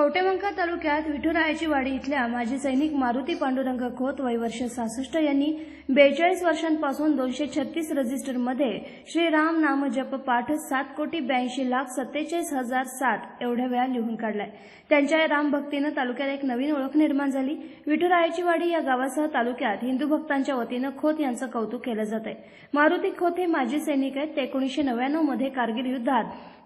कवटेमंका तालुक्यात विठुरायाची वाडी इथल्या माजी सैनिक मारुती पांडुरंग खोत वयवर्ष सहासष्ट यांनी बेचाळीस वर्षांपासून दोनशे छत्तीस रजिस्टरमध्ये श्रीराम नाम जप पाठ सात कोटी ब्याऐंशी लाख सत्तेचाळीस हजार सात एवढ्या वेळा लिहून काढलाय. त्यांच्या या रामभक्तीनं तालुक्यात एक नवीन ओळख निर्माण झाली. विठुरायाची वाडी या गावासह तालुक्यात हिंदू भक्तांच्या वतीनं खोत यांचं कौतुक केलं जात आहे मारुती खोत हे माजी सैनिक आहेत. ते एकोणीशे नव्याण्णवमध्ये कारगिल युद्धात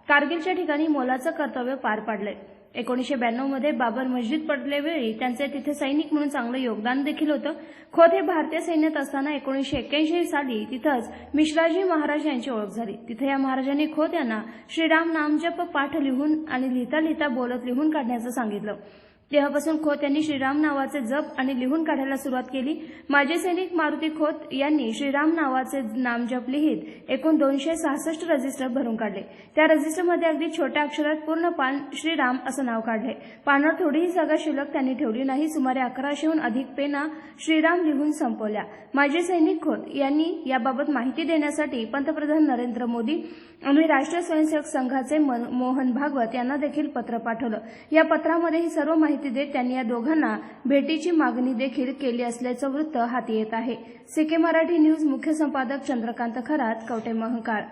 कारगिलच्या ठिकाणी मोलाचं कर्तव्य पार पाडलंय. एकोणीशे ब्याण्णवमध्ये बाबर मस्जिद पडल्यावेळी त्यांचे तिथे सैनिक म्हणून चांगलं योगदान देखील होतं. खोत हे भारतीय सैन्यात असताना एकोणीशे एक्क्याऐंशी साली तिथंच मिश्राजी महाराज यांची ओळख झाली. तिथे या महाराजांनी खोत यांना श्रीराम नामजप पाठ लिहून आणि लिहिता लिहिता बोलत लिहून काढण्याचं सांगितलं. तेव्हापासून खोत यांनी श्रीराम नावाचे जप आणि लिहून काढायला सुरुवात केली. माजी सैनिक मारुती खोत यांनी श्रीराम नावाचे नामजप लिहित एकूण दोनशे सहासष्ट रजिस्टर भरून काढले. त्या रजिस्टरमध्ये अगदी छोट्या अक्षरात पूर्ण पान श्रीराम असं नाव काढले. पानावर थोडीही जागा शिल्लक त्यांनी ठेवली नाही. सुमारे अकराशेहून अधिक पेना श्रीराम लिहून संपवल्या. माजी सैनिक खोत यांनी याबाबत माहिती देण्यासाठी पंतप्रधान नरेंद्र मोदी आणि राष्ट्रीय स्वयंसेवक संघाचे मन- मोहन भागवत यांना देखील पत्र पाठवलं. या पत्रामध्ये ही सर्व माहिती देत त्यांनी या दोघांना भेटीची मागणी देखील केली असल्याचं वृत्त हाती येत आहे. सिके मराठी न्यूज मुख्य संपादक चंद्रकांत खरात कवटे महंकाळ